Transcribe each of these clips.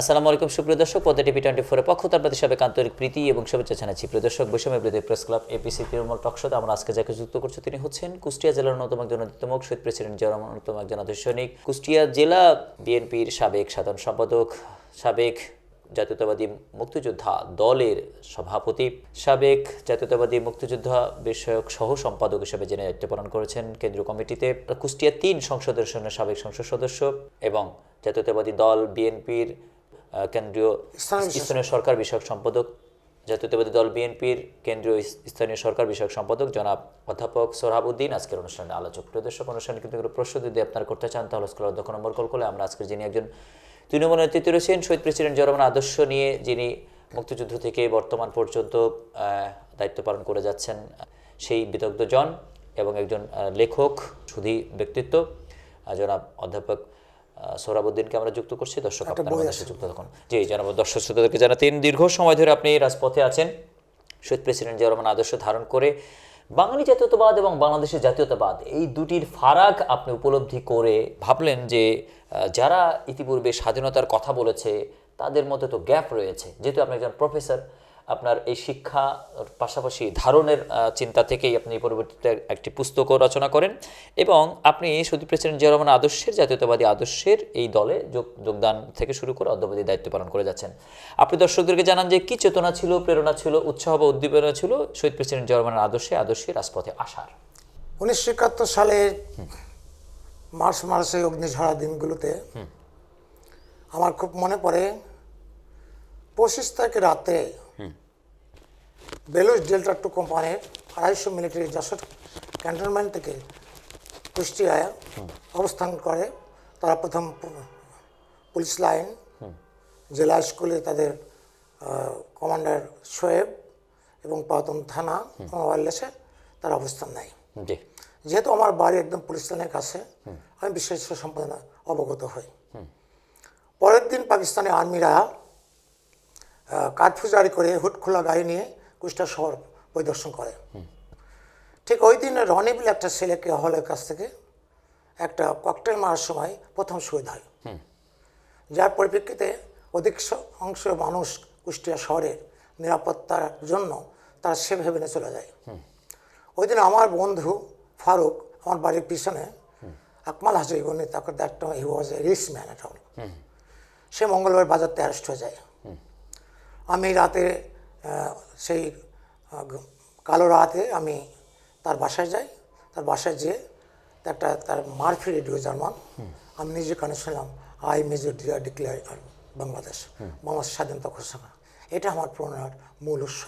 আসসালামু আলাইকুম, সুপ্রিয় দর্শক। পদ্মা টিভি টোয়েন্টি ফোরের পক্ষ তার প্রতি সাবেক আন্তরিক প্রীতি এবং শুভেচ্ছা জানাচ্ছি। প্রিয় দর্শক, বৈষম্য বিরোধী প্রেস ক্লাব এপিসি তৃণমূল টকশোতে আমরা আজকে যাকে যুক্ত করছি তিনি হচ্ছেন কুষ্টিয়া জেলার অন্যতম একজন অন্যতম শহীদ প্রেসিডেন্ট জিয়া অন্যতম একজন আদর্শ সৈনিক কুষ্টিয়া জেলা বিএনপির সাবেক সাধারণ সম্পাদক, সাবেক জাতীয়তাবাদী মুক্তিযোদ্ধা দলের সভাপতি, সাবেক জাতীয়তাবাদী মুক্তিযোদ্ধা বিষয়ক সহ সম্পাদক হিসেবে যিনি দায়িত্ব পালন করেছেন কেন্দ্রীয় কমিটিতে, কুষ্টিয়া তিন সংসদের সাবেক সংসদ সদস্য এবং জাতীয়তাবাদী দল বিএনপির কেন্দ্রীয় স্থানীয় সরকার বিষয়ক সম্পাদক জাতীয়তাবাদী দল বিএনপির কেন্দ্রীয় স্থানীয় সরকার বিষয়ক সম্পাদক জনাব অধ্যাপক সোহাবুদ্দিন আজকের অনুষ্ঠানে আলোচক প্রিয় দর্শক অনুষ্ঠানে কিন্তু কোনো প্রশ্ন যদি আপনারা করতে চান তাহলে স্কুলের অধ্যক্ষ নম্বর কল করলে আমরা আজকের যিনি একজন তৃণমূল নেতৃত্বে রয়েছেন শহীদ প্রেসিডেন্ট জরমান আদর্শ নিয়ে যিনি মুক্তিযুদ্ধ থেকে বর্তমান পর্যন্ত দায়িত্ব পালন করে যাচ্ছেন সেই বিদগ্ধ জন এবং একজন লেখক সুধী ব্যক্তিত্ব জনাব অধ্যাপক সোহরাবুদ্দিনকে আমরা যুক্ত করছি দর্শক আপনার সাথে যুক্ত থাকুন। জি জানাব দর্শক শ্রোতাদেরকে জানাতেন দীর্ঘ সময় ধরে আপনি রাজপথে আছেন। শহীদ প্রেসিডেন্ট জিয়া রহমান আদর্শ ধারণ করে বাঙালি জাতীয়তাবাদ এবং বাংলাদেশের জাতীয়তাবাদ এই দুটির ফারাক আপনি উপলব্ধি করে ভাবলেন যে যারা ইতিপূর্বে স্বাধীনতার কথা বলেছে তাদের মধ্যে তো গ্যাপ রয়েছে। যেহেতু আপনি একজন প্রফেসর আপনার এই শিক্ষা পাশাপাশি ধারণের চিন্তা থেকেই আপনি পরবর্তীতে একটি পুস্তকও রচনা করেন এবং আপনি শুধু প্রেসিডেন্ট জিয়া রহমান আদর্শের জাতীয়তাবাদী আদর্শের এই দলে যোগ যোগদান থেকে শুরু করে অদ্যবধি দায়িত্ব পালন করে যাচ্ছেন। আপনি দর্শকদেরকে জানান যে কি চেতনা ছিল প্রেরণা ছিল উৎসাহ বা উদ্দীপনা ছিল শহীদ প্রেসিডেন্ট জিয়া রহমানের আদর্শে আদর্শে রাজপথে আসার? উনিশশো একাত্তর সালের মার্চ মাসে অগ্নিঝরা দিনগুলোতে আমার খুব মনে পড়ে পঁচিশ তারিখ রাতে বেলুস ডেল্টা টু কোম্পানির আড়াইশো মিলিটারি যশোর ক্যান্টনমেন্ট থেকে কুষ্টিয়ায় অবস্থান করে। তারা প্রথম পুলিশ লাইন জেলা স্কুলে তাদের কমান্ডার শোয়েব এবং পাতন থানা ওয়ারলেসে তারা অবস্থান নেয়। যেহেতু আমার বাড়ি একদম পুলিশ লাইনের কাছে আমি বিশেষ সম্পাদনা অবগত হই। পরের দিন পাকিস্তানি আর্মিরা কারফিউ জারি করে হুট খোলা গাড়ি নিয়ে কুষ্টা শহর পরিদর্শন করে। ঠিক ওই দিন রনি বলে একটা ছেলেকে হলের কাছ থেকে একটা ককটেল মারার সময় প্রথম শহীদ হয়। যার পরিপ্রেক্ষিতে অধিক অংশ মানুষ কুষ্টিয়া শহরের নিরাপত্তার জন্য তারা সে ভেবে নিয়ে চলে যায়। ওই দিন আমার বন্ধু ফারুক আমার বাড়ির পিছনে আকমাল হাজি উনি তাকে that he was a risk man all say মঙ্গলবার বাজারতে অ্যারেস্ট হয়ে যায়। আমি রাতে সেই কালো রাতে আমি তার বাসায় যাই। তার বাসায় যেয়ে একটা তার মারফি রেডিও জার্মান আমি নিজে কানে শুনলাম I major dear declare Bangladesh. Bangladesh স্বাধীনতা ঘোষণা। এটা আমার প্রেরণার মূল উৎস।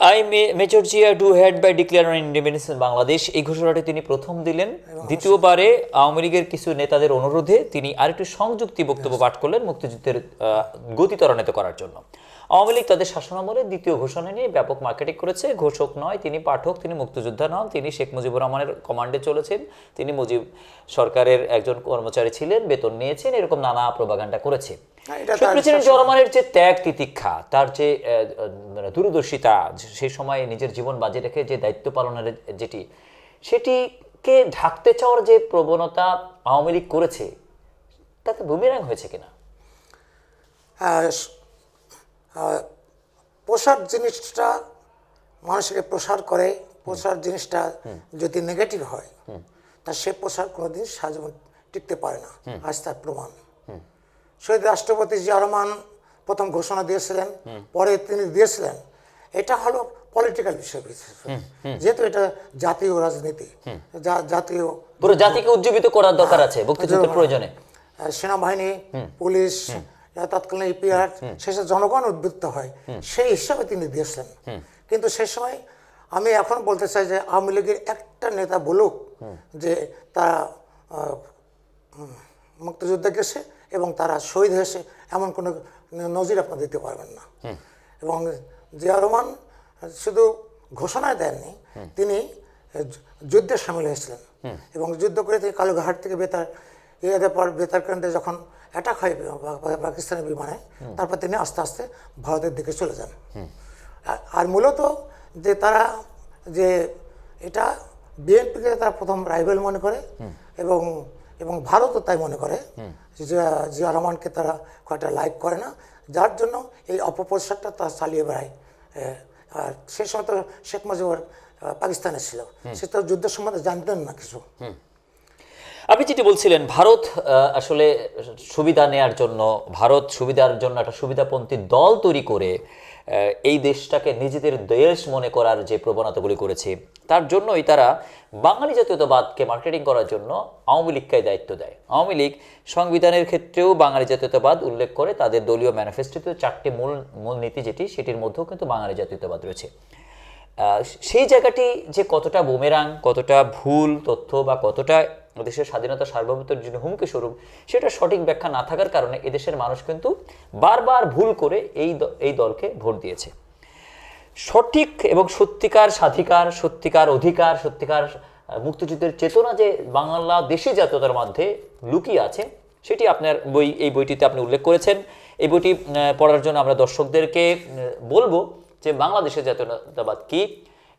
I major Zia do had by declare on independence in Bangladesh এই ঘোষণাটি তিনি প্রথম দিলেন। দ্বিতীয়বারে আওয়ামী লীগের কিছু নেতাদের অনুরোধে তিনি আরেকটি সংযুক্তি বক্তব্য পাঠ করলেন মুক্তিযুদ্ধের গতি ত্বরান্বিত করার জন্য। আওয়ামী লীগ তাদের শাসনামলে দ্বিতীয় ঘোষণা নিয়ে ব্যাপক মার্কেটিং করেছে। ঘোষক নয় তিনি পাঠক তিনি মুক্তিযোদ্ধা নন তিনি শেখ মুজিবুর রহমানের কমান্ডে চলেছেন। তিনি মুজিব সরকারের একজন কর্মচারী ছিলেন বেতন নিয়েছেন এরকম নানা প্রবাগান্ডা করেছে। হ্যাঁ, প্রেসিডেন্ট জিয়া রহমানের যে ত্যাগ তিতিক্ষা তার যে মানে দূরদর্শিতা সেই সময় নিজের জীবন বাজি রেখে যে দায়িত্ব পালনের যেটি সেটিকে ঢাকতে চাওয়ার যে প্রবণতা আওয়ামী লীগ করেছে তাতে বুমিরাং হয়েছে কিনা? পোশাক জিনিসটা মানুষকে প্রসার করে পোশাক জিনিসটা যদি নেগেটিভ হয় তা সে পোশাক কোনোদিন সাজীবন টিকতে পারে না আজ তার প্রমাণ। শহীদ রাষ্ট্রপতি জিয়া রহমান প্রথম ঘোষণা দিয়েছিলেন পরে তিনি দিয়েছিলেন। এটা হলো পলিটিক্যাল বিষয় যেহেতু এটা জাতীয় রাজনীতি জা- জাতীয় পুরো জাতিকে উজ্জীবিত করার দরকার আছে মুক্তিযুদ্ধের প্রয়োজনে। সেনাবাহিনী পুলিশ তৎকালীন ইপিআর শেষে জনগণ উদ্বুদ্ধ হয় সেই হিসাবে তিনি দিয়েছিলেন। কিন্তু সে সময় আমি এখন বলতে চাই যে আওয়ামী লীগের একটা নেতা বলুক যে তারা মুক্তিযুদ্ধে গেছে এবং তারা শহীদ হয়েছে এমন কোনো নজির আপনার দিতে পারবেন না। এবং জিয়া রহমান শুধু ঘোষণায় দেননি তিনি যুদ্ধে সামিল হয়েছিলেন। এবং যুদ্ধ করে তিনি কালুঘাট থেকে বেতার ইয়েদের পর বেতার কেন্দ্রে যখন অ্যাটাক হয় পাকিস্তানের বিমানে তারপর তিনি আস্তে আস্তে ভারতের দিকে চলে যান। আর- মূলত যে তারা যে এটা বিএনপিকে তারা প্রথম রাইভেল মনে করে এবং এবং ভারতও তাই মনে করে। যে জিয়া রহমানকে তারা একটা লাইক করে না। যার জন্য এই অপপ্রচারটা তারা চালিয়ে বেড়ায়। আর সেই সময় তো শেখ মুজিবুর পাকিস্তানে ছিল। সে তো যুদ্ধের সম্বন্ধে জানতেন না কিছু। আপনি যেটি বলছিলেন, ভারত আসলে সুবিধা নেয়ার জন্য, ভারত সুবিধার জন্য একটা সুবিধাপন্থী দল তৈরি করে এই দেশটাকে নিজেদের দেশ মনে করার যে প্রবণতাগুলি করেছে, তার জন্যই তারা বাঙালি জাতীয়তাবাদকে মার্কেটিং করার জন্য আওয়ামী লীগকে দায়িত্ব দেয়। আওয়ামী লীগ সংবিধানের ক্ষেত্রেও বাঙালি জাতীয়তাবাদ উল্লেখ করে তাদের দলীয় ম্যানিফেস্টোতে চারটি মূল মূল নীতি যেটি, সেটির মধ্যেও কিন্তু বাঙালি জাতীয়তাবাদ রয়েছে। সেই জায়গাটি যে কতটা বুমেরাং কতটা ভুল তথ্য বা কতটা দেশের স্বাধীনতা সার্বভৌমত্বের জন্য হুমকি স্বরূপ, সেটা সঠিক ব্যাখ্যা না থাকার কারণে এদেশের মানুষ কিন্তু বারবার ভুল করে এই এই দলকে ভোট দিয়েছে। সঠিক এবং সত্যিকার স্বাধিকার, সত্যিকার অধিকার, সত্যিকার মুক্তিযুদ্ধের চেতনা যে বাংলা দেশি জাতীয়তার মধ্যে লুকিয়ে আছে, সেটি আপনার বই, এই বইটিতে আপনি উল্লেখ করেছেন। এই বইটি পড়ার জন্য আমরা দর্শকদেরকে বলব যে বাংলাদেশের জাতীয়তাবাদ কি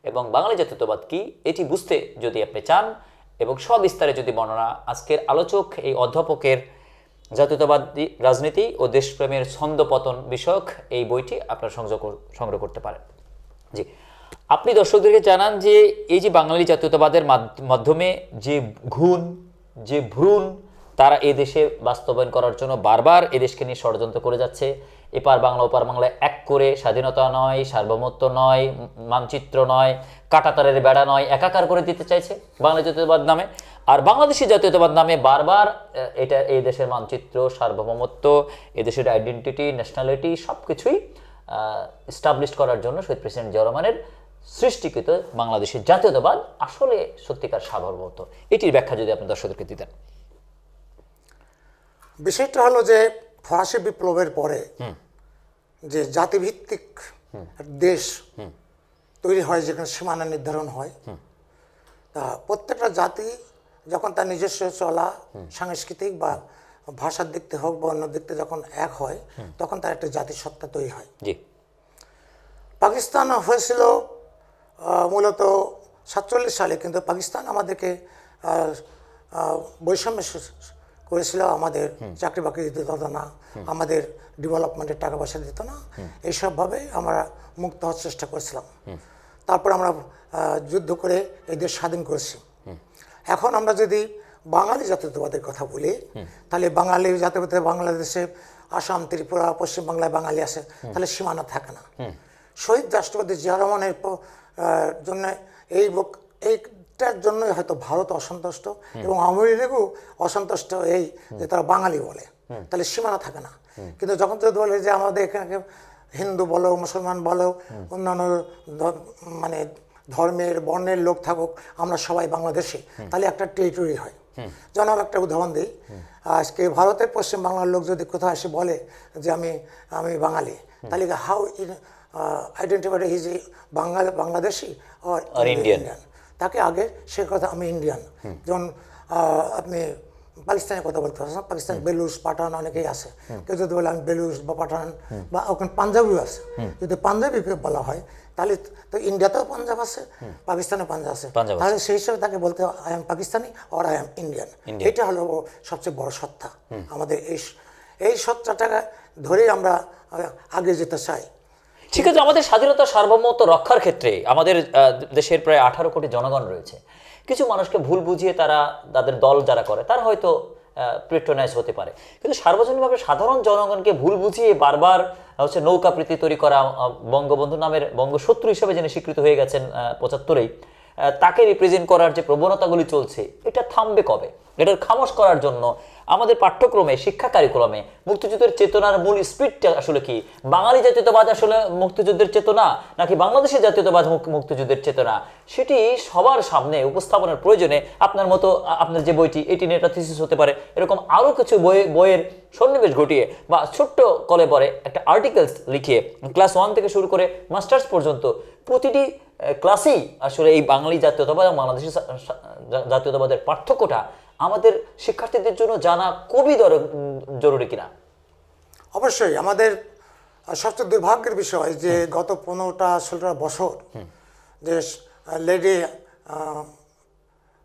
এবং বাঙালি জাতীয়তাবাদ কি, এটি বুঝতে যদি আপনি চান এবং সবিস্তারে যদি বর্ণনা, আজকের আলোচক এই অধ্যাপকের জাতীয়তাবাদী রাজনীতি ও দেশপ্রেমের ছন্দপতন বিষয়ক এই বইটি আপনারা সংযোগ সংগ্রহ করতে পারেন। জি, আপনি দর্শকদেরকে জানান যে এই যে বাঙালি জাতীয়তাবাদের মাধ্যমে যে ঘুণ, যে ভ্রূণ তারা এই দেশে বাস্তবায়ন করার জন্য বারবার এই দেশকে নিয়ে ষড়যন্ত্র করে যাচ্ছে। এপার বাংলা, ওপার বাংলা এক করে স্বাধীনতা নয়, সার্বভৌমত্ব নয়, মানচিত্র নয়, কাটাতারের বেড়া নয়, একাকার করে দিতে চাইছে বাংলা জাতীয়তাবাদ নামে। আর বাংলাদেশি জাতীয়তাবাদ নামে বারবার এটা এই দেশের মানচিত্র, সার্বভৌমত্ব এই দেশের আইডেন্টিটি ন্যাশনালিটি সব কিছুই স্টাবলিশ করার জন্য শহীদ প্রেসিডেন্ট জিয়া সৃষ্টিকৃত বাংলাদেশের জাতীয়তাবাদ আসলে সত্যিকার সার্বভৌমত্ব। এটির ব্যাখ্যা যদি আপনি দর্শকদেরকে দিতেন। বিষয়টা হলো যে ফরাসি বিপ্লবের পরে যে জাতিভিত্তিক দেশ তৈরি হয় যেখানে সীমানা নির্ধারণ হয়। তা প্রত্যেকটা জাতি যখন তার নিজস্ব চলা সাংস্কৃতিক বা ভাষার দিক থেকে হোক বা অন্য দিক থেকে যখন এক হয় তখন তার একটা জাতিসত্তা তৈরি হয়। জি। পাকিস্তান হয়েছিল মূলত সাতচল্লিশ সালে কিন্তু পাকিস্তান আমাদেরকে আহ, আহ, বৈষম্য সৃ- করেছিল আমাদের চাকরি বাকরি দিতে দিত না আমাদের ডেভেলপমেন্টের টাকা পয়সা দিত না। এইসবভাবে আমরা মুক্ত হওয়ার চেষ্টা করেছিলাম। তারপর আমরা যুদ্ধ করে এই দেশ স্বাধীন করেছি। এখন আমরা যদি বাঙালি জাতীয়তাবাদের কথা বলি তাহলে বাঙালি জাতীয়তাবাদ বাংলাদেশে আসাম ত্রিপুরা পশ্চিমবাংলায় বাঙালি আছে তাহলে সীমানা থাকে না। শহীদ রাষ্ট্রপতি জিয়া রহমানের জন্য এই বক- এইটার জন্যই হয়তো ভারত অসন্তুষ্ট এবং আওয়ামী লীগও অসন্তুষ্ট এই যে তারা বাঙালি বলে। তাহলে সীমানা থাকে না। কিন্তু যখন তো বলে যে আমাদের এখানে হিন্দু বলো মুসলমান বলো অন্যান্য মানে ধর্মের বর্ণের লোক থাকুক আমরা সবাই বাংলাদেশে তাহলে একটা টেরিটরি হয়। যেন একটা উদাহরণ দিই। আজকে ভারতের পশ্চিম বাংলার লোক যদি কোথাও এসে বলে যে আমি আমি বাঙালি তাহলে how identified his Bengali Bangladeshi R Indian তাকে আগে সে কথা আমি ইন্ডিয়ান। যেমন আপনি পাকিস্তানের কথা বলতে পারছেন পাকিস্তান বেলুস পাঠান অনেকেই আছে। কেউ যদি বলে আমি বেলুস বা পাঠান বা ওখানে পাঞ্জাবিও আছে। যদি পাঞ্জাবিকে বলা হয় তাহলে তো ইন্ডিয়াতেও পাঞ্জাব আছে পাকিস্তানে পাঞ্জাব আছে। পাঞ্জাব আছে। তাহলে সেই হিসেবে তাকে বলতে I am Pakistani or I am Indian এটা হলো সবচেয়ে বড় সত্তা। আমাদের এই এই সত্তাটাকে ধরেই আমরা আগে যেতে চাই। ঠিক আছে, আমাদের স্বাধীনতা সার্বভৌমত্ব রক্ষার ক্ষেত্রে আমাদের দেশের প্রায় আঠারো কোটি জনগণ রয়েছে। কিছু মানুষকে ভুল বুঝিয়ে তারা তাদের দল যারা করে, তারা হয়তো প্রেট্রোনাইজ হতে পারে। কিন্তু সার্বজনীনভাবে সাধারণ জনগণকে ভুল বুঝিয়ে বারবার হচ্ছে নৌকা প্রীতি তৈরি করা বঙ্গবন্ধু নামের বঙ্গশত্রু হিসেবে যিনি স্বীকৃত হয়ে গেছেন পঁচাত্তরেই তাকে রিপ্রেজেন্ট করার যে প্রবণতাগুলি চলছে, এটা থামবে কবে? এটার খামোশ করার জন্য আমাদের পাঠ্যক্রমে, শিক্ষা কারিকুলামে মুক্তিযুদ্ধের চেতনার মূল স্পিডটা আসলে কি? বাঙালি জাতীয়তাবাদ আসলে মুক্তিযুদ্ধের চেতনা, নাকি বাংলাদেশের জাতীয়তাবাদ মুক্তিযুদ্ধের চেতনা? সেটি সবার সামনে উপস্থাপনের প্রয়োজনে আপনার মতো আপনার যে বইটি, এটি নিয়ে একটা থিসিস হতে পারে। এরকম আরও কিছু বই বইয়ের সন্নিবেশ ঘটিয়ে বা ছোট্ট কলে পরে একটা আর্টিকেলস লিখিয়ে ক্লাস ওয়ান থেকে শুরু করে মাস্টার্স পর্যন্ত প্রতিটি ক্লাসেই আসলে এই বাঙালি জাতীয়তাবাদ এবং বাংলাদেশের জাতীয়তাবাদের পার্থক্যটা আমাদের শিক্ষার্থীদের জন্য জানা খুবই দর- জরুরি কিনা? অবশ্যই আমাদের সবচেয়ে দুর্ভাগ্যের বিষয় যে গত পনেরোটা ষোলোটা বছর যে লেডি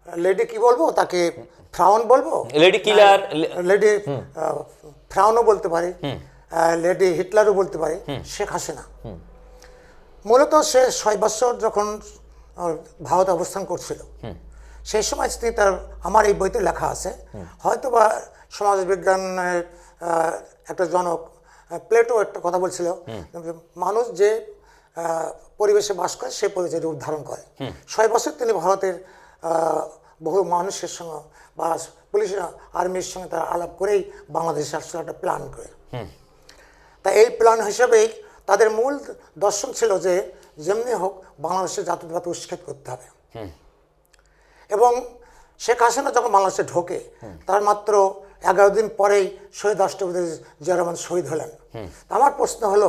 লেডি কি বলব? তাকে ফ্রাউন বলব? লেডি কিলার লেডি ফ্রাউনও বলতে পারি লেডি হিটলারও বলতে পারি শেখ হাসিনা। মূলত সে ছয় বছর যখন ভারত অবস্থান করছিল সেই সময় তিনি তার, আমার এই বইতে লেখা আছে। হয়তো বা সমাজবিজ্ঞানের একটা জনক প্লেটো একটা কথা বলছিল। মানুষ যে পরিবেশে বাস করে, সে পরিবেশের রূপ ধারণ করে। ছয় বছর তিনি ভারতের বহু মানুষের সঙ্গে বা পুলিশ আর্মির সঙ্গে তারা আলাপ করেই বাংলাদেশে আসলে একটা প্ল্যান করে। তা এই প্ল্যান হিসেবেই তাদের মূল দর্শন ছিল যে, যেমনি হোক বাংলাদেশের জাতীয়তাবাদ উৎখাত করতে হবে। শেখ হাসিনা যখন বাংলাদেশে ঢোকে তার মাত্র এগারো দিন পরেই শহীদ রাষ্ট্রপতি জিয়া রহমান শহীদ হলেন। আমার প্রশ্ন হলো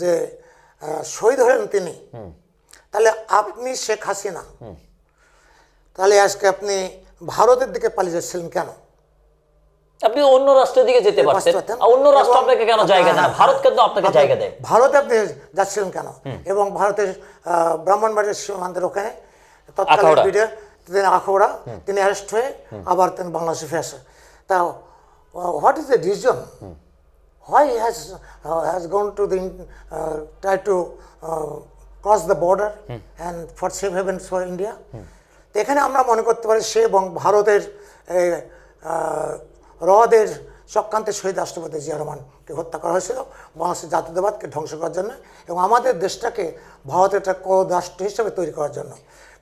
যে শহীদ হলেন তিনি তাহলে আপনি শেখ হাসিনা তাহলে আজকে আপনি ভারতের দিকে পালিয়ে যাচ্ছিলেন কেন? আপনি অন্য রাষ্ট্রের দিকে যেতে পারতেন। অন্য রাষ্ট্র আপনাকে কেন জায়গা দেয়? হ্যাঁ, ভারত কেন আপনাকে জায়গা দেয়। ভারতে আপনি যাচ্ছিলেন কেন? এবং ভারতের ব্রাহ্মণবাড়ির সীমান্তের ওখানে তৎকালীন তিনি আখৌড়া তিনি অ্যারেস্ট হয়ে আবার তিনি বাংলাদেশে ফিরে আসে। তা what is the reason has gone to the uh, try to uh, cross the border and for safe havens for India? তো এখানে আমরা মনে করতে পারি সে এবং ভারতের এই, আহ, রদের চক্রান্তে শহীদ রাষ্ট্রপতি জিয়া রহমানকে হত্যা করা হয়েছিল বাংলাদেশের জাতীয়তাবাদকে ধ্বংস করার জন্য এবং আমাদের দেশটাকে ভারতের একটা কো রাষ্ট্র হিসেবে তৈরি করার জন্য।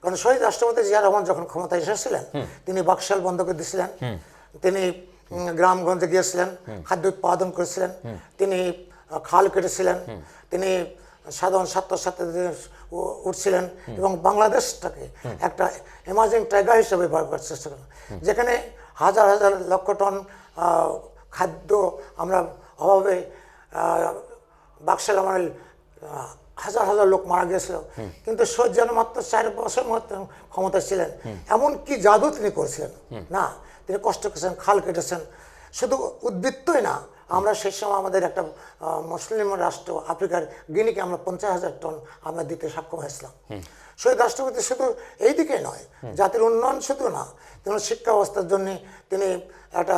কারণ শহীদ রাষ্ট্রপতি জিয়া রহমান যখন ক্ষমতায় এসেছিলেন তিনি বাকশাল বন্ধ করে দিয়েছিলেন তিনি গ্রামগঞ্জে গিয়েছিলেন খাদ্য উৎপাদন করেছিলেন তিনি খাল কেটেছিলেন তিনি সাধারণ ছাত্রছাত্রীদের উঠছিলেন এবং বাংলাদেশটাকে একটা এমার্জিং টাইগার হিসেবে ব্যবহার করার চেষ্টা করেন। যেখানে হাজার হাজার লক্ষ টন খাদ্য আমরা অভাবে বাক্সাল আমার হাজার হাজার লোক মারা গিয়েছিল কিন্তু সহ্য যেন মাত্র চার বছর মতো ক্ষমতা ছিলেন। এমন কি জাদু তিনি করেছিলেন? না, তিনি কষ্ট করেছেন, খাল কেটেছেন। শুধু উদ্বৃত্তই না, আমরা সেই সময় আমাদের একটা মুসলিম রাষ্ট্র, আফ্রিকার গিনিকে আমরা পঞ্চাশ হাজার টন আমরা দিতে সক্ষম হয়েছিলাম। শহীদ রাষ্ট্রপতি শুধু এই দিকে নয়, জাতির উন্নয়ন শুধু না, তিনি শিক্ষা ব্যবস্থার জন্য তিনি একটা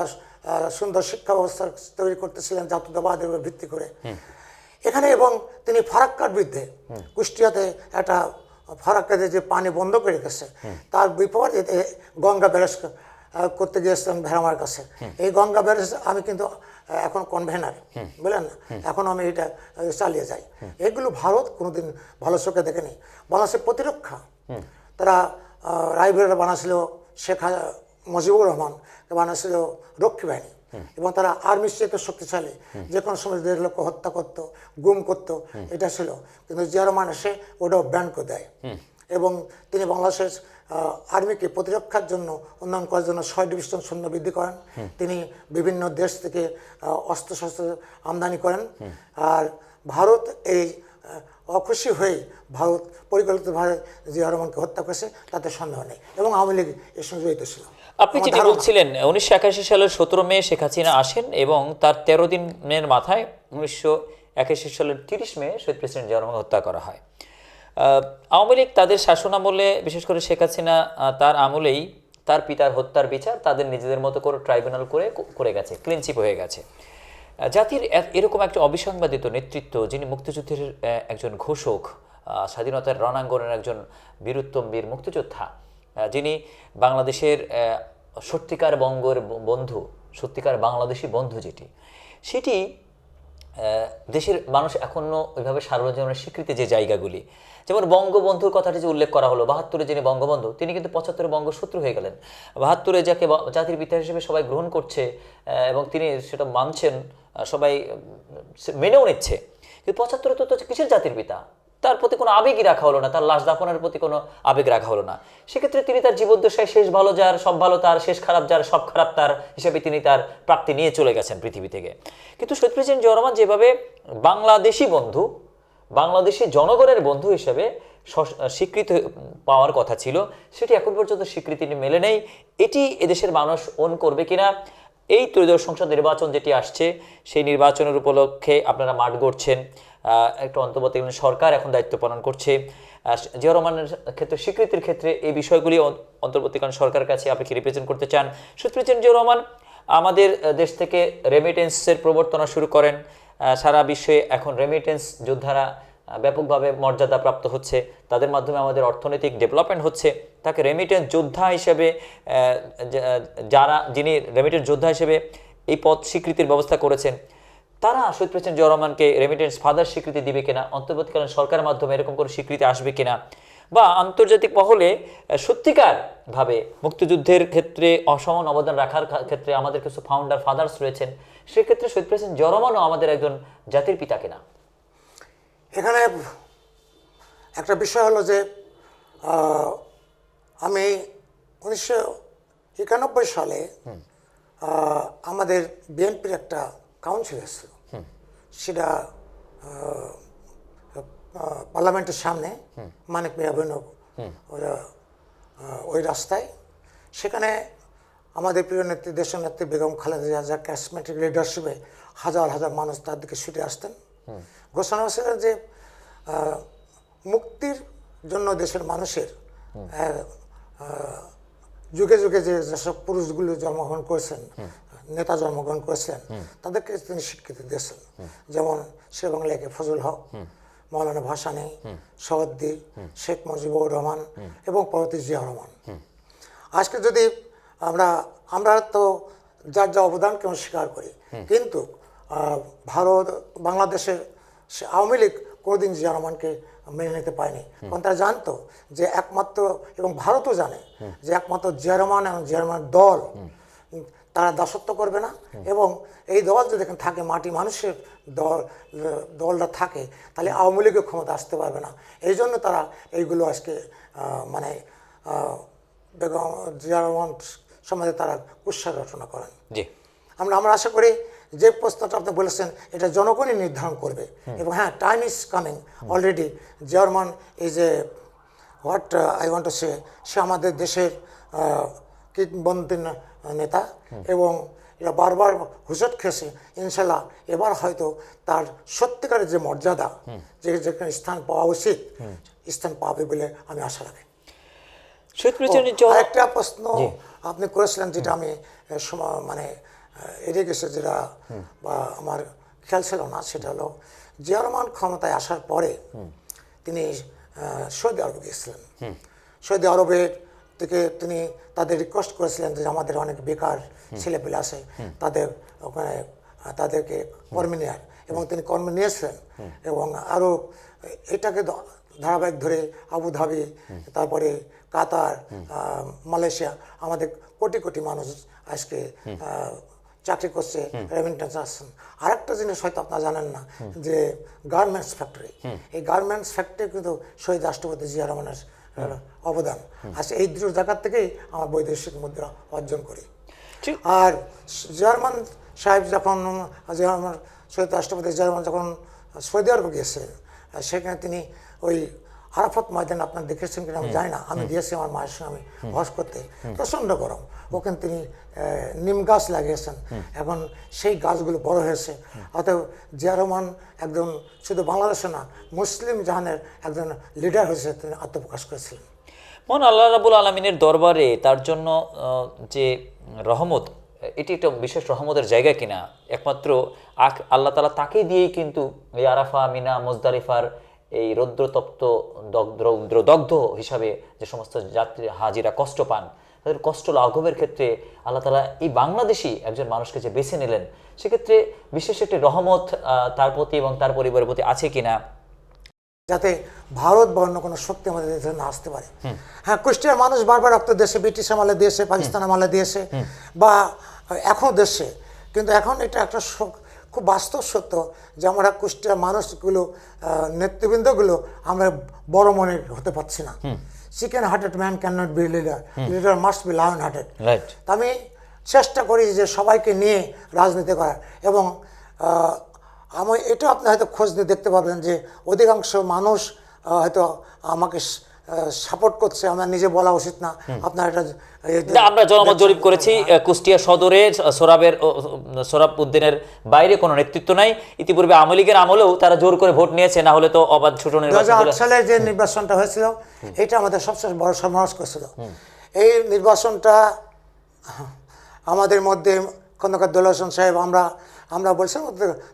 সুন্দর শিক্ষা ব্যবস্থা তৈরি করতেছিলেন জাতীয়তাবাদের ভিত্তি করে। এখানে এবং তিনি ফারাক্কার বিরুদ্ধে কুষ্টিয়াতে একটা ফারাক্কাতে যে পানি বন্ধ করে রেখেছে তার বিপরীতে গঙ্গা ব্যারেজ করতে গিয়েছিলাম ভেড়ামার কাছে। এই গঙ্গা ব্যারেজ আমি কিন্তু এখন কনভেনার বুঝলেন না? এখন আমি এটা চালিয়ে যাই। এগুলো ভারত কোনোদিন ভালো চোখে দেখেনি। বাংলাদেশের প্রতিরক্ষা তারা আহ, রায়বেরা বানাছিল শেখ মুজিবুর রহমান বানাছিল রক্ষী বাহিনী। এবং তারা আর্মির চেয়ে শক্তিশালী। যে কোনো সময় দেড় লক্ষ হত্যা করতো, গুম করতো, এটা ছিল। কিন্তু জিয়া রহমান এসে ওটাও ব্যান করে দেয়। এবং তিনি বাংলাদেশের আর্মিকে প্রতিরক্ষার জন্য উন্নয়ন করার জন্য ছয় ডিভিশন সৈন্য বৃদ্ধি করেন। তিনি বিভিন্ন দেশ থেকে অস্ত্রশস্ত্র আমদানি করেন। আর ভারত এই অখুশি হয়ে ভারত পরিকল্পিতভাবে জিয়া রহমানকে হত্যা করেছে, তাতে সন্দেহ নেই। এবং আওয়ামী লীগ এর সঙ্গে জড়িত ছিল। আপনি যেটি বলছিলেন উনিশশো একাশি সালের সতেরো মে শেখ হাসিনা আসেন এবং তার তেরো দিনের মাথায় উনিশশো একাশি সালের তিরিশ মে শহীদ প্রেসিডেন্ট জিয়া রহমান হত্যা করা হয়। আওয়ামী লীগ তাদের শাসন আমলে বিশেষ করে শেখ হাসিনা তার আমলেই তার পিতার হত্যার বিচার তাদের নিজেদের মতো করে ট্রাইব্যুনাল করে করে গেছে ক্লিনচিপ হয়ে গেছে। জাতির এরকম একটা অবিসংবাদিত নেতৃত্ব যিনি মুক্তিযুদ্ধের একজন ঘোষক স্বাধীনতার রণাঙ্গনের একজন বীরুত্তম বীর মুক্তিযোদ্ধা যিনি বাংলাদেশের সত্যিকার বঙ্গর বন্ধু, সত্যিকার বাংলাদেশি বন্ধু যেটি, সেটি দেশের মানুষ এখনও ওইভাবে সার্বজনীন স্বীকৃতি যে জায়গাগুলি, যেমন বঙ্গবন্ধুর কথাটি যে উল্লেখ করা হলো, বাহাত্তরে যিনি বঙ্গবন্ধু, তিনি কিন্তু পঁচাত্তরে বঙ্গশত্রু হয়ে গেলেন। বাহাত্তরে যাকে জাতির পিতা হিসেবে সবাই গ্রহণ করছে এবং তিনি সেটা মানছেন সবাই মেনেও নিচ্ছে। কিন্তু পঁচাত্তরে তো কিসের জাতির পিতা? তার প্রতি কোনো আবেগই রাখা হলো না, তার লাশ দাফনের প্রতি কোনো আবেগ রাখা হলো না। সেক্ষেত্রে তিনি তার জীবদ্দশায় শেষ ভালো যার, সব ভালো তার, শেষ খারাপ যার, সব খারাপ তার হিসেবে তিনি তার প্রাপ্তি নিয়ে চলে গেছেন পৃথিবী থেকে। কিন্তু শহীদ প্রেসিডেন্ট জিয়া যেভাবে বাংলাদেশি বন্ধু, বাংলাদেশি জনগণের বন্ধু হিসেবে স্বীকৃতি পাওয়ার কথা ছিল, সেটি এখন পর্যন্ত স্বীকৃতি মেলে নেই। এটি এদেশের মানুষ ওন করবে কিনা এই ত্রয়োদশ সংসদ নির্বাচন যেটি আসছে, সেই নির্বাচনের উপলক্ষে আপনারা মাঠ গড়ছেন একটা অন্তর্বর্তীকালীন সরকার এখন দায়িত্ব পালন করছে। জিয়া রহমানের ক্ষেত্রে, স্বীকৃতির ক্ষেত্রে এই বিষয়গুলি অন- অন্তর্বর্তীকালীন সরকারের কাছে আপনি কি রিপ্রেজেন্ট করতে চান? প্রেসিডেন্ট জিয়া রহমান, আমাদের দেশ থেকে রেমিটেন্সের প্রবর্তনা শুরু করেন। সারা বিশ্বে এখন রেমিটেন্স যোদ্ধারা ব্যাপকভাবে মর্যাদা প্রাপ্ত হচ্ছে। তাদের মাধ্যমে আমাদের অর্থনৈতিক ডেভেলপমেন্ট হচ্ছে। তাকে রেমিটেন্স যোদ্ধা হিসেবে যারা, যিনি রেমিটেন্স যোদ্ধা হিসেবে এই পদ স্বীকৃতির ব্যবস্থা করেছেন, তারা শহীদ প্রেসিডেন্ট জিয়া রহমানকে রেমিটেন্স ফাদার স্বীকৃতি দিবে কিনা, অন্তর্বর্তীকালীন সরকারের মাধ্যমে এরকম কোনো স্বীকৃতি আসবে কিনা, বা আন্তর্জাতিক মহলে সত্যিকারভাবে মুক্তিযুদ্ধের ক্ষেত্রে অসমান অবদান রাখার ক্ষেত্রে আমাদের কিছু ফাউন্ডার ফাদার্স রয়েছেন, সেক্ষেত্রে শহীদ প্রেসিডেন্ট জিয়া রহমানও আমাদের একজন জাতির পিতা কিনা। এখানে একটা বিষয় হলো যে আমি উনিশশো একানব্বই সালে আমাদের বিএনপির একটা কাউন্সিল এসেছিল। সেটা পার্লামেন্টের সামনে মানিক মিয়া ওরা ওই রাস্তায়। সেখানে আমাদের প্রিয় নেত্রী দেশের নেত্রী বেগম খালেদা যা ক্যাসমেটিক লিডারশিপে হাজার হাজার মানুষ তার দিকে ছুটে আসতেন। ঘোষণা হয়েছিল যে মুক্তির জন্য দেশের মানুষের যুগে যুগে যে যেসব পুরুষগুলো জন্মগ্রহণ করেছেন, নেতা জন্মগ্রহণ করেছিলেন তাদেরকে তিনি স্বীকৃতি দিয়েছেন। যেমন সে বাংলাকে ফজল হক, মৌলানা ভাসানি সহদ্দি শেখ মুজিবুর রহমান এবং পরবর্তী জিয়া রহমান। আজকে যদি আমরা আমরা তো যার যা অবদানকে আমরা স্বীকার করি, কিন্তু ভারত, বাংলাদেশের সে আওয়ামী লীগ কোনোদিন জিয়া রহমানকে মেনে নিতে পারেনি। কারণ তারা জানতো যে একমাত্র এবং ভারতও জানে যে একমাত্র জিয়া রহমান এবং জিয়া রহমানের দল তারা দাসত্ব করবে না এবং এই দল যদি এখানে থাকে মাটি মানুষের দল দলটা থাকে তাহলে আওয়ামী লীগের ক্ষমতা আসতে পারবে না। এই জন্য তারা এইগুলো আজকে মানে বেগম জিয়া রহমান সমাজে তারা কুৎসা রচনা করেন। জি। আমরা আমরা আশা করি যে প্রশ্নটা আপনি বলেছেন এটা জনগণই নির্ধারণ করবে। এবং হ্যাঁ time is coming already German is a what I want to say say আমাদের দেশের কিংবদন্তি নেতা এবং এরা বারবার হুসট খেয়েছে ইনশাল্লাহ এবার হয়তো তার সত্যিকারের যে মর্যাদা যে যেখানে স্থান পাওয়া উচিত স্থান পাবে বলে আমি আশা রাখি। প্রেসিডেন্ট প্রশ্ন আপনি করেছিলেন যেটা আমি মানে এড়িয়ে গেছে যেটা বা আমার খেয়াল ছিল না সেটা হলো জিয়া রহমান ক্ষমতায় আসার পরে তিনি সৌদি আরবে গিয়েছিলেন। সৌদি আরবের থেকে তিনি তাদের রিকোয়েস্ট করেছিলেন যে আমাদের অনেক বেকার ছেলেপেলে আছে তাদের ওখানে তাদেরকে কর্মে নেওয়ার এবং তিনি কর্মে নিয়েছিলেন এবং আরও এটাকে ধারাবাহিক ধরে আবুধাবি তারপরে কাতার মালয়েশিয়া আমাদের কোটি কোটি মানুষ আজকে চাকরি করছে রেমিটেন্স আসছেন আর একটা জিনিস হয়তো আপনারা জানেন না যে গার্মেন্টস ফ্যাক্টরি এই গার্মেন্টস ফ্যাক্টরি কিন্তু শহীদ রাষ্ট্রপতি জিয়া রহমানের অবদান। আচ্ছা এই দুটো জায়গার থেকেই আমার বৈদেশিক মুদ্রা অর্জন করি। ঠিক। আর জার্মান সাহেব যখন জার্মান শহীদ রাষ্ট্রপতি জার্মান যখন সৌদি আরবে গিয়েছিলেন সেখানে তিনি ওই আরাফাত ময়দান আপনার দেখেছেন কিনা আমি জানি না। আমি দিয়েছি আমার মায়ের সঙ্গে আমি হজ করতে। প্রচণ্ড গরম ওখানে তিনি নিম গাছ লাগিয়েছেন এখন সেই গাছগুলো বড় হয়েছে। অতএব জিয়া রহমান একজন শুধু বাংলাদেশে না মুসলিম জাহানের একজন লিডার হয়েছে তিনি আত্মপ্রকাশ করেছিলেন। মন আল্লাহ রাবুল আলমিনের দরবারে তার জন্য যে রহমত এটি একটা বিশেষ রহমতের জায়গা কিনা? একমাত্র আল্লাহ তালা তাকে দিয়েই কিন্তু এই আরাফা মিনা মুজদারিফার এই রৌদ্রতপ্ত দগ্ধ রৌদ্রদগ্ধ হিসাবে যে সমস্ত যাত্রী হাজিরা কষ্ট পান তাদের কষ্ট লাঘবের ক্ষেত্রে আল্লাহ তালা এই বাংলাদেশি একজন মানুষকে যে বেছে নিলেন সেক্ষেত্রে বিশেষ একটি রহমত তার প্রতি এবং তার পরিবারের প্রতি আছে কিনা? যাতে ভারত বা অন্য কোনো শক্তি আমাদের দেশে না আসতে পারে। হ্যাঁ কুষ্টিয়ার মানুষ বারবার রক্ত দেশে ব্রিটিশ আমলে দিয়েছে পাকিস্তান আমলে দিয়েছে বা এখনও দেশে কিন্তু এখন এটা একটা শোক- খুব বাস্তব সত্য যে আমরা কুষ্টিয়ার মানুষগুলো নেতৃবৃন্দগুলো আমরা বড় মনের হতে পারছি না। Chicken hearted man can not be leader leader must be lion hearted তা আমি চেষ্টা করি যে সবাইকে নিয়ে রাজনীতি করার এবং আমি এটা আপনি হয়তো খোঁজ নিয়ে দেখতে পাবেন যে অধিকাংশ মানুষ হয়তো আমাকে সাপোর্ট করছে আমার নিজে বলা উচিত না। আপনার এটা আমরা জনমত জরিপ করেছি কুষ্টিয়া সদরে সোরাবের সোরাব উদ্দিনের বাইরে কোনো নেতৃত্ব নাই। ইতিপূর্বে আওয়ামী লীগের আমলেও তারা জোর করে ভোট নিয়েছে না হলে তো অবাধ ছোট নির্বাচন সালে যে নির্বাচনটা হয়েছিল এটা আমাদের সবচেয়ে বড় সমাবেশ করেছিল। এই নির্বাচনটা আমাদের মধ্যে খন্দকার দোল হোসেন সাহেব আমরা আমরা বলছিলাম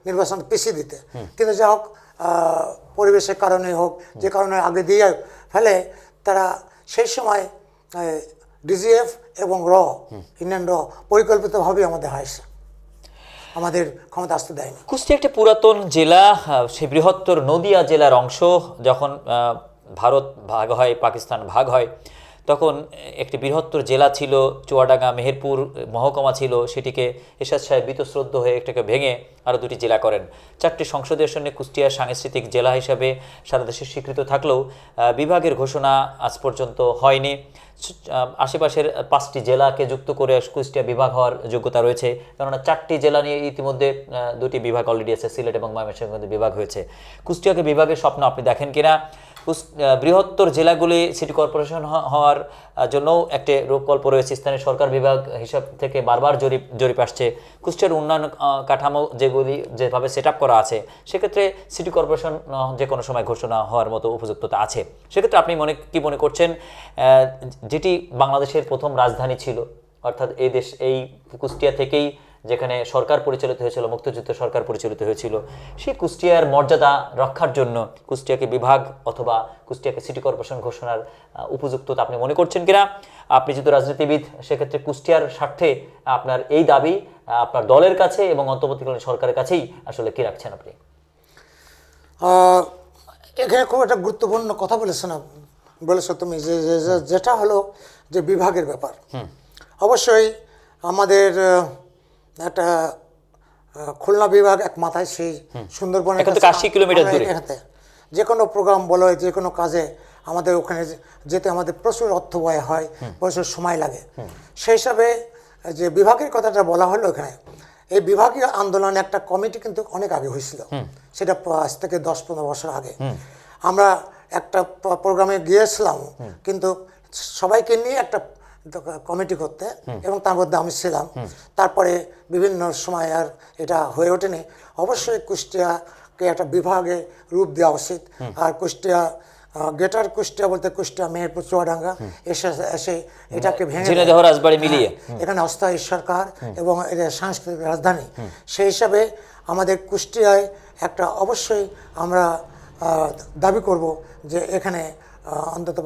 নির্বাচন পিছিয়ে দিতে। কিন্তু যা হোক আহ, পরিবেশের কারণে হোক যে কারণে আগে দিয়ে ফেলে তারা সেই সময় ডিজিএফ এবং র ইন্ডিয়ান র পরিকল্পিতভাবেই আমাদের হয় আমাদের ক্ষমতা আসতে দেয়নি। কুস্তি একটি পুরাতন জেলা সে বৃহত্তর নদিয়া জেলার অংশ, যখন ভারত ভাগ হয়, পাকিস্তান ভাগ হয়। তখন একটি বৃহত্তর জেলা ছিল, চুয়াডাঙ্গা, মেহেরপুর, মহকুমা ছিল, সেটিকে এরশাদ সাহেব বীতশ্রদ্ধ হয়ে একটাকে ভেঙে আরও দুটি জেলা করেন। চারটি সংসদীয় আসনে কুষ্টিয়া সাংস্কৃতিক জেলা হিসাবে সারা দেশে স্বীকৃত থাকলেও বিভাগের ঘোষণা আজ পর্যন্ত হয়নি। আশেপাশের পাঁচটি জেলাকে যুক্ত করে কুষ্টিয়া বিভাগ হওয়ার যোগ্যতা রয়েছে, কেননা চারটি জেলা নিয়ে ইতিমধ্যে দুটি বিভাগ অলরেডি আছে, সিলেট এবং ময়মনসিংহ বিভাগ হয়েছে। কুষ্টিয়াকে বিভাগের স্বপ্ন আপনি দেখেন কিনা? বৃহত্তর জেলাগুলি সিটি কর্পোরেশন হওয়ার আহ, জন্যও একটি রূপকল্প রয়েছে। স্থানীয় সরকার বিভাগ হিসাব থেকে বারবার জরিপ জরিপ আসছে। কুষ্টিয়ার উন্নয়ন কাঠামো যেগুলি যেভাবে সেট করা আছে সেক্ষেত্রে সিটি কর্পোরেশন যে কোনো সময় ঘোষণা হওয়ার মতো উপযুক্ততা আছে। সেক্ষেত্রে আপনি মনে কি মনে করছেন যেটি বাংলাদেশের প্রথম রাজধানী ছিল অর্থাৎ এই দেশ এই কুষ্টিয়া থেকেই যেখানে সরকার পরিচালিত হয়েছিল মুক্তিযুদ্ধ সরকার পরিচালিত হয়েছিল সেই কুষ্টিয়ার মর্যাদা রক্ষার জন্য কুষ্টিয়াকে বিভাগ অথবা কুষ্টিয়াকে সিটি কর্পোরেশন ঘোষণার উপযুক্ত আপনি মনে করছেন কিনা? আপনি যেহেতু রাজনীতিবিদ সেক্ষেত্রে কুষ্টিয়ার স্বার্থে আপনার এই দাবি আপনার দলের কাছে এবং অন্তর্বর্তীকালীন সরকারের কাছেই আসলে কি রাখছেন আপনি? এখানে খুব একটা গুরুত্বপূর্ণ কথা বলেছ না বলেছ তুমি যে যেটা হলো যে বিভাগের ব্যাপার। অবশ্যই আমাদের একটা খুলনা বিভাগ এক মাথায় সেই সুন্দরবনের 80 কিলোমিটার আমরা দূরে। এখানে যে কোনো প্রোগ্রাম বলো যে কোনো কাজে আমাদের ওখানে যেতে আমাদের প্রচুর অর্থ ব্যয় হয় প্রচুর সময় লাগে। সেই হিসাবে যে বিভাগের কথাটা বলা হলো এখানে এই বিভাগীয় আন্দোলনে একটা কমিটি কিন্তু অনেক আগে হয়েছিল। সেটা আজ থেকে দশ পনেরো বছর আগে। আমরা একটা প্রোগ্রামে গিয়েছিলাম কিন্তু সবাইকে নিয়ে একটা কমিটি করতে এবং তার মধ্যে আমি ছিলাম। তারপরে বিভিন্ন সময় আর এটা হয়ে ওঠেনি। অবশ্যই কুষ্টিয়াকে একটা বিভাগে রূপ দেওয়া উচিত। আর কুষ্টিয়া গেটার কুষ্টিয়া বলতে কুষ্টিয়া মেহেরপুর চুয়াডাঙ্গা এসে এসে এটাকে ভেঙে রাজবাড়ি মিলিয়ে। হ্যাঁ, এখানে অস্থায়ী সরকার এবং এটা সাংস্কৃতিক রাজধানী। সেই হিসাবে আমাদের কুষ্টিয়ায় একটা অবশ্যই আমরা দাবি করব যে এখানে অন্তত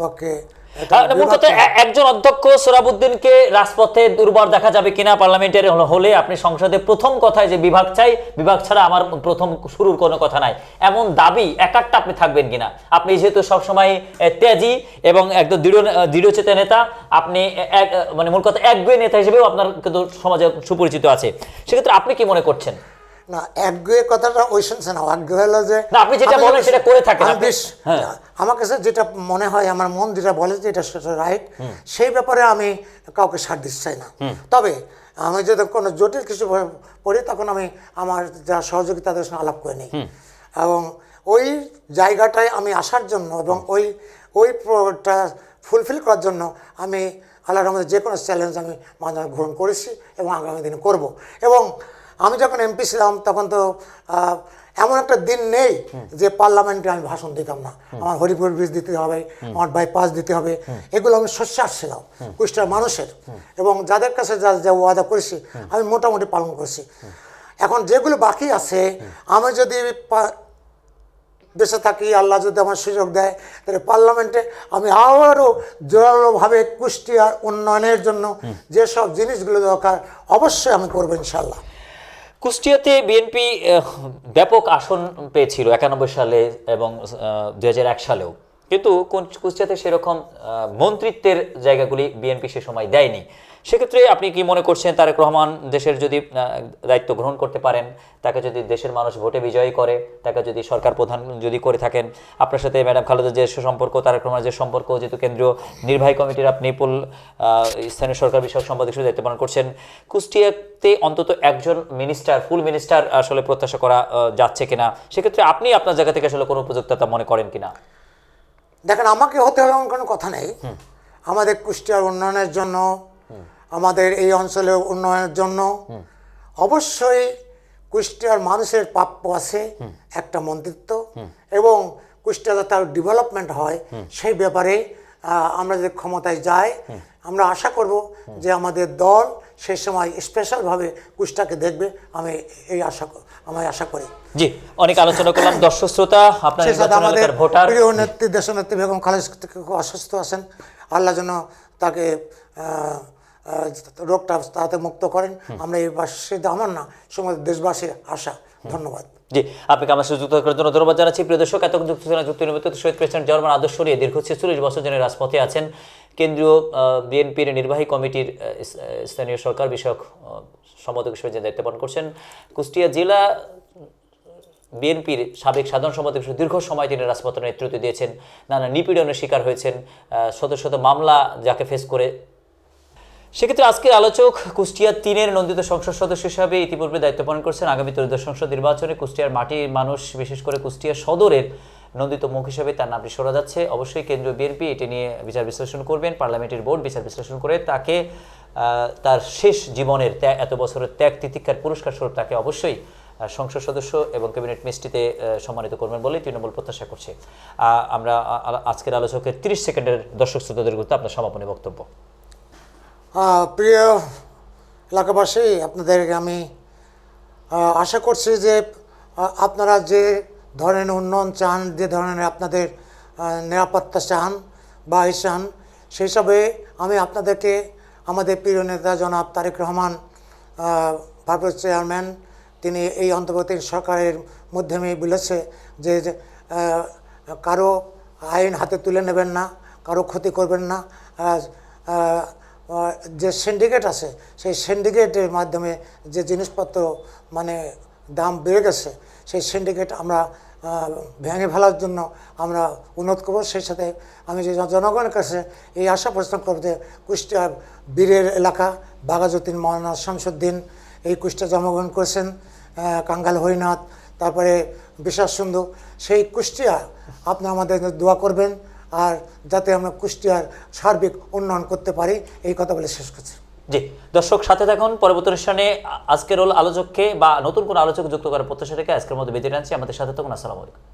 পক্ষে মূল কথা একজন অধ্যক্ষ সোরাবুদ্দিনকে রাজপথে দুর্বার দেখা যাবে কিনা পার্লামেন্টের হলে আপনি সংসদে প্রথম কথায় যে বিভাগ চাই বিভাগ ছাড়া আমার প্রথম শুরুর কোনো কথা নাই। এমন দাবি একাট্টা আপনি থাকবেন কিনা? আপনি যেহেতু সবসময় ত্যাজি এবং একদম দৃঢ় দৃঢ়চেতা নেতা আপনি এক মানে মূল কথা একগুয়ে নেতা হিসেবেও আপনার কিন্তু সমাজে সুপরিচিত আছে। সেক্ষেত্রে আপনি কি মনে করছেন? না একগুয়ে কথাটা ওই শুনছে না একগুয়ে হলো যে আপনি যেটা বলেন সেটা করে থাকেন, বেশ হ্যাঁ। আমার কাছে যেটা মনে হয় আমার মন যেটা বলে যে এটা সেটা রাইট সেই ব্যাপারে আমি কাউকে সার দিতে চাই না। তবে আমি যদি কোনো জটিল কিছু পড়ি তখন আমি আমার যারা সহযোগী তাদের সঙ্গে আলাপ করে নিই। এবং ওই জায়গাটায় আমি আসার জন্য এবং ওই ওইটা ফুলফিল করার জন্য আমি আল্লাহর রহমতে যে কোনো চ্যালেঞ্জ আমি মাঝে মাঝে গ্রহণ করেছি এবং আগামী দিনে করব। এবং আমি যখন এমপি ছিলাম, তখন তো এমন একটা দিন নেই যে পার্লামেন্টে আমি ভাষণ দিতাম না। আমার হরিপুর ব্রিজ দিতে হবে, আমার বাইপাস দিতে হবে। এগুলো আমি সোচ্চার ছিলাম কুষ্টার মানুষের। এবং যাদের কাছে যা যা ওয়াদা করেছি, আমি মোটামুটি পালন করেছি। এখন যেগুলো বাকি আছে, আমি যদি দেশে থাকি, আল্লাহ যদি আমার সুযোগ দেয়, তাহলে পার্লামেন্টে আমি আবারও জোরালোভাবে কুষ্টিয়ার উন্নয়নের জন্য যেসব জিনিসগুলো দরকার, অবশ্যই আমি করব ইনশাল্লাহ কুষ্টিয়াতে বিএনপি ব্যাপক আসন পেয়েছিল একানব্বই সালে এবং দু হাজার এক সালেও। কিন্তু কোন- কুষ্টিয়াতে সেরকম মন্ত্রিত্বের জায়গাগুলি বিএনপি সে সময় দেয়নি। সেক্ষেত্রে আপনি কি মনে করছেন তারেক রহমান দেশের যদি দায়িত্ব গ্রহণ করতে পারেন, তাকে যদি দেশের মানুষ ভোটে বিজয়ী করে, তাকে যদি সরকার প্রধান যদি করে থাকেন, আপনার সাথে ম্যাডাম খালেদা যে সম্পর্ক, তারেক রহমানের যে সম্পর্ক, যেহেতু কেন্দ্রীয় নির্বাহী কমিটির আপনি পুল স্থানীয় সরকার বিষয়ক সম্পাদক হিসেবে দায়িত্ব পালন করছেন, কুষ্টিয়াতে অন্তত একজন মিনিস্টার ফুল মিনিস্টার আসলে প্রত্যাশা করা যাচ্ছে কিনা? সেক্ষেত্রে আপনি আপনার জায়গা থেকে আসলে কোনো উপযুক্ততা মনে করেন কিনা? দেখেন আমাকে হতে হবে এমন কোনো কথা নেই। আমাদের কুষ্টিয়ার উন্নয়নের জন্য আমাদের এই অঞ্চলের উন্নয়নের জন্য অবশ্যই কুষ্টিয়ার মানুষের প্রাপ্য আছে একটা মন্ত্রিত্ব এবং কুষ্টিয়াতে তার ডেভেলপমেন্ট হয় সেই ব্যাপারে আমরা যদি ক্ষমতায় যাই আমরা আশা করব যে আমাদের দল সেই সময় স্পেশালভাবে কুষ্টাকে দেখবে আমি এই আশা আমি আশা করি। জি অনেক আলোচনা করলাম। দর্শক শ্রোতা আপনার আমাদের ভোটার। প্রিয় নেত্রী দেশনেত্রী বেগম খালেদ অসুস্থ আছেন। আল্লাহ যেন তাকে রোগটা তাতে মুক্ত করেন। আমরা এই বাসী আমার না সময় দেশবাসীর আশা। ধন্যবাদ। জি, আপনাকে আমার সাথে যুক্ত করার জন্য ধন্যবাদ জানাচ্ছি। প্রিয় দর্শক, এতক্ষণ যুক্ত ছিলেন যুক্ত নিয়মিত শহীদ প্রেসিডেন্ট জার্মান আদর্শ নিয়ে দীর্ঘ ছেচল্লিশ বছর জনের রাজপথে আছেন। কেন্দ্রীয় বিএনপির নির্বাহী কমিটির স্থানীয় সরকার বিষয়ক সম্পাদক হিসেবে যে দায়িত্ব পালন করছেন। কুষ্টিয়া জেলা বিএনপির সাবেক সাধারণ সম্পাদক দীর্ঘ সময় তিনি রাজপথের নেতৃত্ব দিয়েছেন। নানা নিপীড়নের শিকার হয়েছেন। শত শত মামলা যাকে ফেস করে সেক্ষেত্রে আজকের আলোচক কুষ্টিয়া তিনের নন্দিত সংসদ সদস্য হিসাবে ইতিপূর্বে দায়িত্ব পালন করছেন আগামী ত্রয়োদশ সংসদ নির্বাচনে। কুষ্টিয়ার মাটির মানুষ, বিশেষ করে কুষ্টিয়া সদরের নন্দিত মুখ হিসেবে তার নামটি সরা যাচ্ছে। অবশ্যই কেন্দ্রীয় বিএনপি এটি নিয়ে বিচার বিশ্লেষণ করবেন। পার্লামেন্টের বোর্ড বিচার বিশ্লেষণ করে তাকে তার শেষ জীবনের এত বছরের ত্যাগ, তিতিক্ষার পুরস্কার স্বরূপ তাকে অবশ্যই সংসদ সদস্য এবং ক্যাবিনেট মিষ্টিতে সম্মানিত করবেন বলে তৃণমূল প্রত্যাশা করছে। আমরা আজকের আলোচকের তিরিশ সেকেন্ডের দর্শক শ্রোতাদের গুরুত্ব আপনার সমাপনী বক্তব্য। প্রিয় এলাকাবাসী আপনাদেরকে আমি আশা করছি যে আপনারা যে ধরনের উন্নয়ন চান, যে ধরনের আপনাদের নিরাপত্তা চান বা এই চান, সেই হিসাবে আমি আপনাদেরকে আমাদের প্রিয় নেতা জনাব তারেক রহমান ভারপ্রাপ্ত চেয়ারম্যান, তিনি এই অন্তর্বর্তী সরকারের মাধ্যমে বলেছে যে কারও আইন হাতে তুলে নেবেন না, কারও ক্ষতি করবেন না যে সিন্ডিকেট আছে, সেই সিন্ডিকেটের মাধ্যমে যে জিনিসপত্র মানে দাম বেড়ে গেছে, সেই সিন্ডিকেট আমরা ভেঙে ফেলার জন্য আমরা উন্নত করব। সেই সাথে আমি যে জনগণের কাছে এই আশা প্রস্তাব করব যে কুষ্টিয়া বীরের এলাকা বাগাজুদ্দিন মৌলানা শামসুদ্দিন, এই কুষ্টিয়া জন্মগ্রহণ করেছেন কাঙ্গাল হরিনাথ, তারপরে বিশ্বাস সুন্দর সেই কুষ্টিয়া, আপনি আমাদের দোয়া করবেন। আর যাতে আমরা কুষ্টিয়ার সার্বিক উন্নয়ন করতে পারি, এই কথা বলে শেষ করছি। জি, দর্শক, সাথে থাকুন। পরবর্তী অনুষ্ঠানে আজকের আলোচককে বা নতুন কোনো আলোচক যুক্ত করার প্রত্যাশা রেখে আজকের মধ্যে বেঁধে আনছি আমাদের সাথে থাকুন। আসসালামু আলাইকুম।